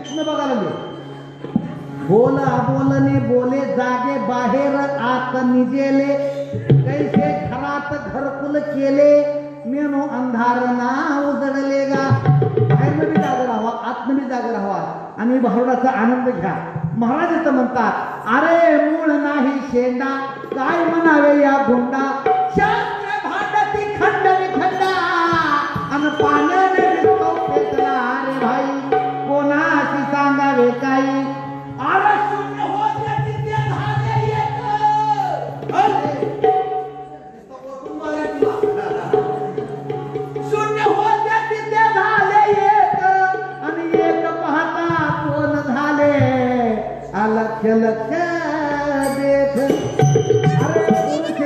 तीक्ष्ण बघायला लागले बोल अबोलने बोले जागे बाहेर आत निजेले. कैसे घरात घरकुल केले? मेनू अंधार ना उजडले गा बाहेर बी जागा राहावा आतनं बी जागा राहावा आणि भारुडाचा आनंद घ्या. महाराज म्हणतात अरे मूळ नाही शेंडा काय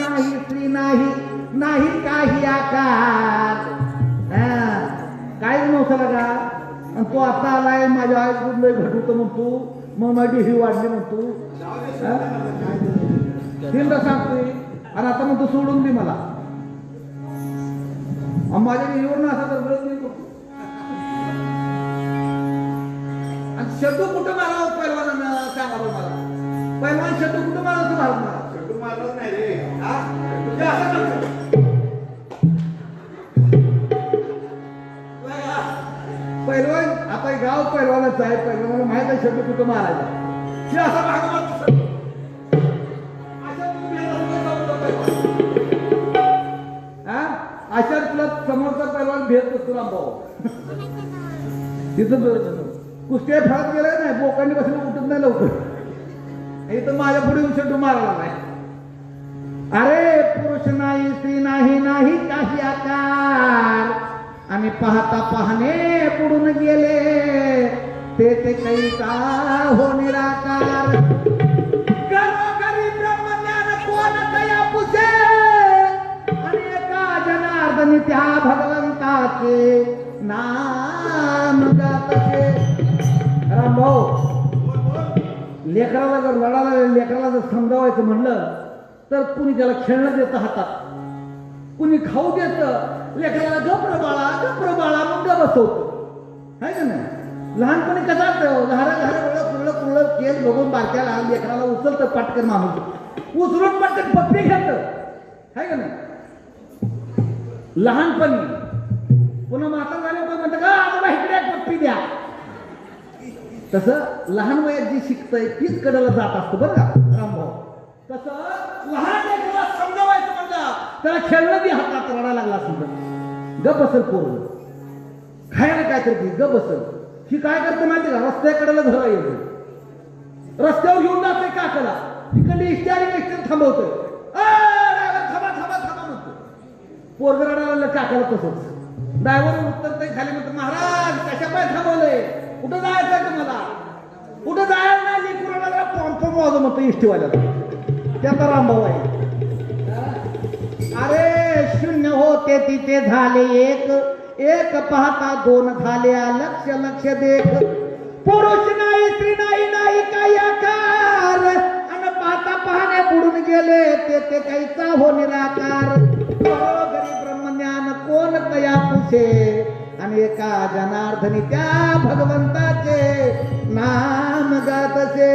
नाही स्त्री नाही नाही काही आकार काय काहीच नव्हतं लगा? आणि तो आता आलाय माझ्या आई लय घटवतो म्हणतो. मग माझी ही वाढली म्हणतो. हा? तीनदा सांगतोय. आणि आता म्हणतो सोडून दे मला. माझ्या येऊन असा तर गरज नाही करतो. आणि शब्द कुठं मारावं पहिला सांगा मला? पैलवान शब्द कुठं मारावं भारत मला शेवटून मारलंच नाही रे हा? म्हणजे असं करतो. पैलवान आता हे गाव पैलवानाचं आहे पैलवानाला माहीत आहे शब्द कुठं मारायचा हे असा भाग मारतो. अशा पैलवान. तुला समोरचा पैलवान भेट असतो रामभाऊ तिथं. कुस्त्या फळत गेलं नाही बोकांनी बसून हे तर माझ्या पुढे येऊन शेटू मारला नाही अरे पुरुष नाही स्त्री नाही नाही काही आकार. आणि पाहता पाहणे पुढून गेले. ते ते काही का हो निराकार. आणि एका जनार्दनी त्या भगवंताचे लेकराला जर लढायला लेकराला जर समजावायचं म्हणलं तर कुणी त्याला खेळणं देतं हातात. कुणी खाऊ देतं. लेकराला गप्र बाळा गप्र बाळा मग ग बसवतो. आहे का नाही? लहानपणी कसा असतं झाडं वेळ वेळं कुरळं केस बघून बारक्या लहान लेकराला उचलतं पटकन माणूस उचलून पटकन पप्पी घेतं. आहे का नाही? लहानपणी पुन्हा माता झाले कोण म्हणतं का आम्हाला इकडे पप्पी द्या. तसं लहान वयात जी शिकतंय तीच कडेला जात असतं बरं का? रामभाऊ तसं लहान लेकराला समजावायचं म्हणलं त्याला खेळणं बी हातात रडायला लागला समजा गप बसल पोरग खायला काय करते गप बसल. ही काय करते माहिती का? रस्त्याकडेला धरा येते रस्त्यावर घेऊन जाते काकाला. तिकडे इष्टारी इष्ट थांबवतोय. "अ, driver, थांबा थांबा थांबा म्हणतो पोरग रडायला काकाला तसंच. ड्रायव्हर उतरतय खाली म्हणतो महाराज कशा पाय थांबवले कुठं जायचं? तुम्हाला कुठं जायला नाही लेकराला पंप वाजव म्हणतो इष्टीवाल्याला. त्याचा रामभाऊ आहे. अरे शून्य होते तिथे झाले एक. एक पाहता दोन झाले लक्ष लक्ष देख. पुरुष नाही स्त्री नाही नाही काही आकार. आणि पाहता पाहणे बुडून गेले ते ते काहीचा हो निराकार. गरीब ब्रह्मज्ञान कोण तया पुसे? आणि एका जनार्दनी त्या भगवंताचे नाम गातसे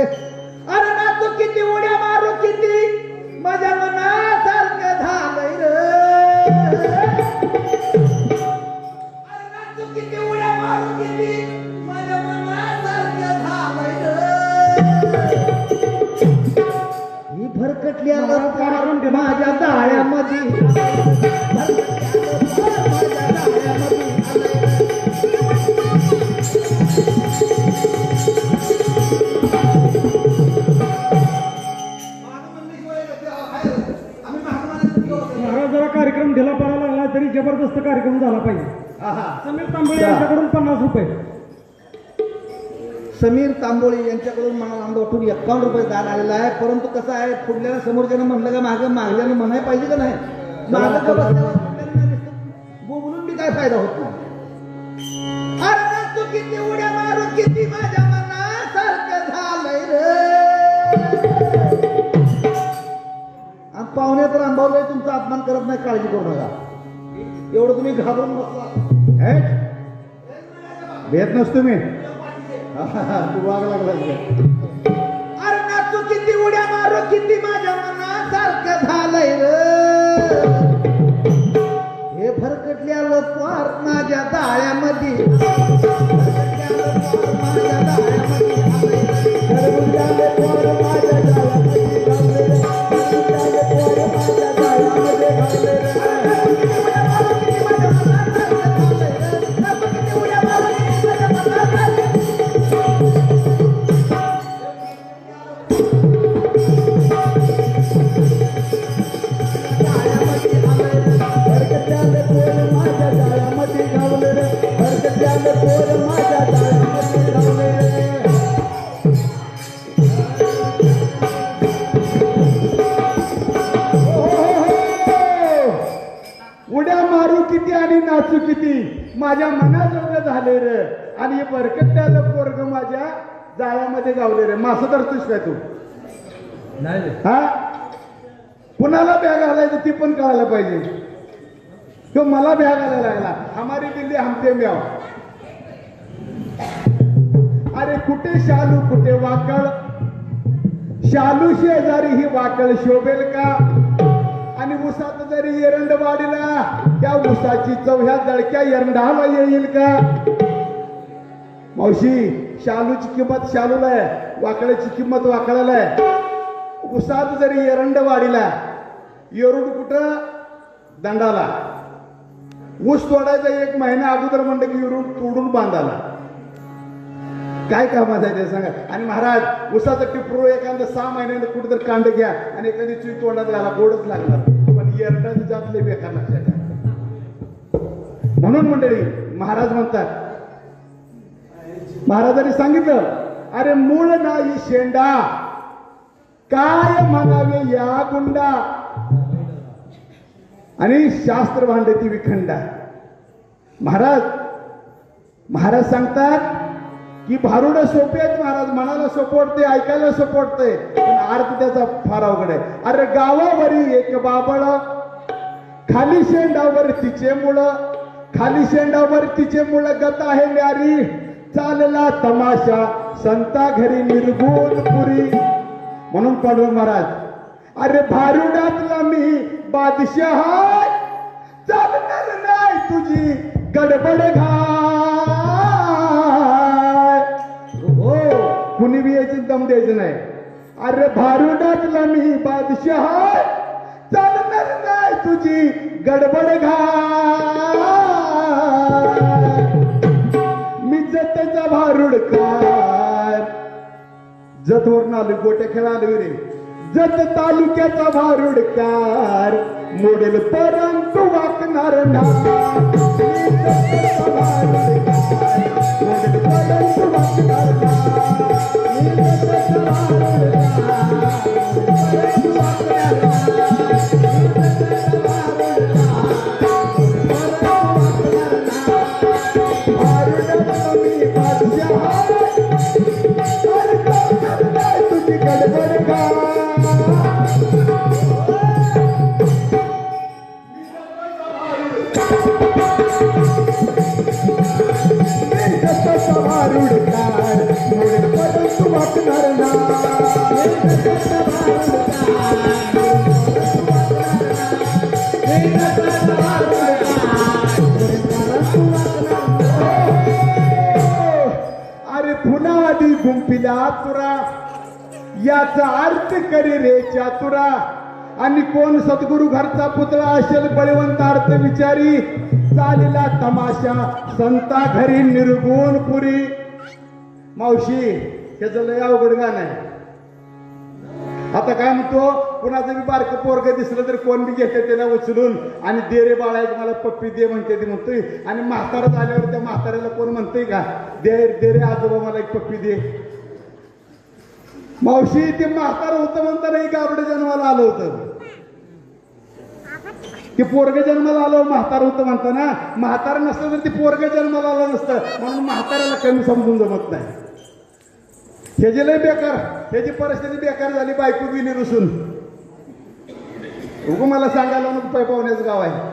अरे नाचू किती उड्या मारू किती? माझ्या जबरदस्त कार्यक्रम झाला पाहिजे. समीर तांबळे यांच्याकडून पन्नास रुपये. समीर तांबोळी यांच्याकडून मला नांदवटून एक्कावन्न रुपये दान आलेला आहे. परंतु कसं आहे पुढल्याला समोरच्यानं म्हणलं का मागं मागल्यानं म्हणायला पाहिजे का नाही? मागं का बसल्यावर पुढल्यानं नाही दिसत. बोलून बी काय फायदा होत नाही. अरे ना तू किती उड्या मारू किती माझ्या मनासारखं झालंय रे. आणि पाहुणे तर अनुभवलंय तुमचा अपमान करत नाही काळजी करू नका. एवढं तुम्ही घाबरून बसला. भेट नसतो मी. तू वाग लागला अरे किती उड्या मारू किती माझ्या मनासारखं झालंय हे भरकटल्यालं पार माझ्या दाळ्यामध्ये बरकट्यालं पोरग माझ्या जाळ्यामध्ये गावले रे. मासं धरतोस काय तू? हा? कुणाला बॅग घालायचं ती पण कळायला पाहिजे. तो मला बॅग घालायला लागला. हमारी दिल्ली हमते म्याव. अरे कुठे शालू कुठे वाकळ? शालू शेजारी ही वाकळ शोभेल का? आणि उसात जरी एरंड वाढीला त्या उसाची चव ह्या जळक्या एरंडाला येईल का? मावशी शालूची किंमत शालूला आहे. वाकड्याची किंमत वाकड्याला आहे. उसात जरी एरंड वाढीला एरुड कुठं? दंडाला. ऊस तोडायचा एक महिना अगोदर म्हणलं की एरुड तोडून बांधाला काय कामाचं आहे ते सांगा. आणि महाराज उसाचं टिपरू एखादं सहा महिन्यानं कुठेतरी कांड घ्या आणि एखादी चुई तोंडात घाला गोडच लागणार. पण एरडाचं जातले बेकार लक्षात म्हणून मंडळी महाराज म्हणतात महाराजांनी सांगितलं अरे मूळ नाही शेंडा काय म्हणावे या गुंडा? आणि शास्त्र भांडती विखंडा महाराज महाराज सांगतात की भारुड सोपे आहेत महाराज मनाला सोपवडते ऐकायला सोपवडते पण अर्थ त्याचा फार अवघड आहे. अरे गावावरी एक बाबळ खाली शेंडावर तिचे मुळ खाली शेंडावर तिचे मुळं गत आहे न्यारी. चालला तमाशा. संता घरी निर्गुण पुरी. म्हणून पाडू महाराज अरे भारुडातला मी बादशाह चालणार नाही तुझी गडबड घाय. हो कुणी बी याची दम द्यायचं नाही. अरे भारुडातला मी बादशाह चालणार नाही तुझी गडबड घाय. जतचा जतवरून आलो गोट्या खेळालो रे. जत तालुक्याचा भारुडकार मोडेल परंतु वाकणार ना अरे पुन्हा गुंपिला तुरा याचा अर्थ करी रे चातुरा. आणि कोण सद्गुरु घरचा पुतळा असेल बळवंत अर्थ विचारी चालेला तमाशा संता घरी निर्गुण पुरी. मावशी त्याच लय अवघड गाणं आहे. आता काय म्हणतो कुणाचं बी बारकं पोरग दिसलं तर कोण बी घेते त्याला उचलून आणि दे रे बाळा एक मला पप्पी दे म्हणते ते म्हणतोय. आणि म्हातारा झाल्यावर त्या म्हाताऱ्याला कोण म्हणतोय का? दे दे रे आजोबा मला एक पप्पी दे. मावशी ते म्हातार होतं म्हणताना एक गाबडे जन्माला आलं होतं. ते पोरग जन्माला आलं म्हातार होतं म्हणताना. म्हातार नसलं तर ते पोरग जन्माला आलं नसतं. म्हणून म्हाताऱ्याला कमी समजून जमत नाही. ह्याची लय बेकार ह्याची परिस्थिती बेकार झाली बायको गेली रुसून. मला सांगायला नको पै पाहुण्याचं गाव आहे.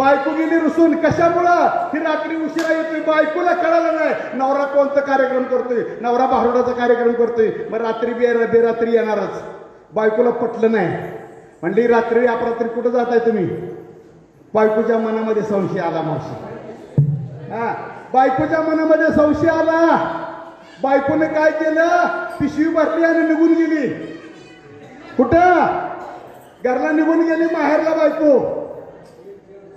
बायको गेली रुसून कशामुळं? ही रात्री उशिरा येतोय बायकोला कळालं नाही. नवरा कोणता कार्यक्रम करतोय? नवरा भारुडाचा कार्यक्रम करतोय. मग रात्री बे बेरात्री येणारच. बायकोला पटलं नाही. म्हणली रात्री अपरात्री कुठं जाताय तुम्ही? बायकोच्या मनामध्ये संशय आला मावशी. हा. बायकोच्या मनामध्ये संशय आला. बायकोने काय केलं? पिशवी भरली आणि निघून गेली. कुठं? घरला निघून गेली माहेरला बायको.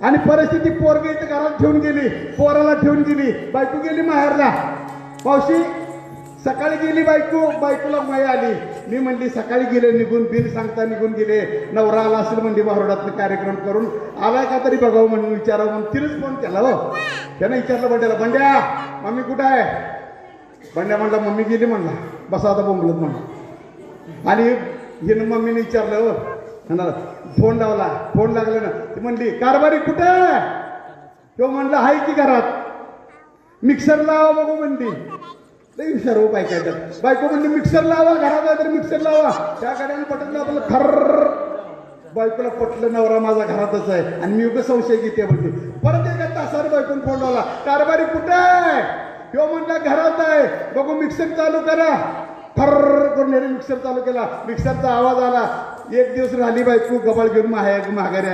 आणि परिस्थिती पोरगी इथं घरात ठेवून गेली पोराला ठेवून गेली. बायको गेली माहेरला. मावशी सकाळी गेली बायको बायकोला मय आली. मी म्हणली सकाळी गेले निघून बिल सांगता निघून गेले. नवरा आला असेल म्हणली बारोडातलं कार्यक्रम करून. आलाय का तरी बघावं म्हणून विचारावं म्हणून. तिनेच फोन केला हो. त्यानं विचारलं बंड्याला बंड्या मम्मी कुठं आहे? बंड्या म्हणला मम्मी गेली म्हणला. बसा आता बोंबलत म्हणला. आणि हिनं मम्मीने विचारलं हो म्हणाला फोन लावला. फोन लागला ना. ती म्हणली कारभारी कुठे आहे? तो म्हणला हाय की घरात. मिक्सर लावा बघू म्हणली. लई हुशार हो बायका बायको म्हणली मिक्सर लावा घरात आहे तर मिक्सर लावा. त्या गाड्याने पटकलं आपलं खर बायकोला पटलं नवरा माझा घरातच आहे. आणि मी उगा संशय घेते म्हणते परत एका तासाने बायकोन फोन लावला कारभारी कुठे आहे? तो म्हणला घरात आहे. बघू मिक्सर चालू करा. फर्र करून मिक्सर चालू केला. मिक्सरचा आवाज आला. एक दिवस राहिली बायको गबाळ घेऊन माहेर माघारी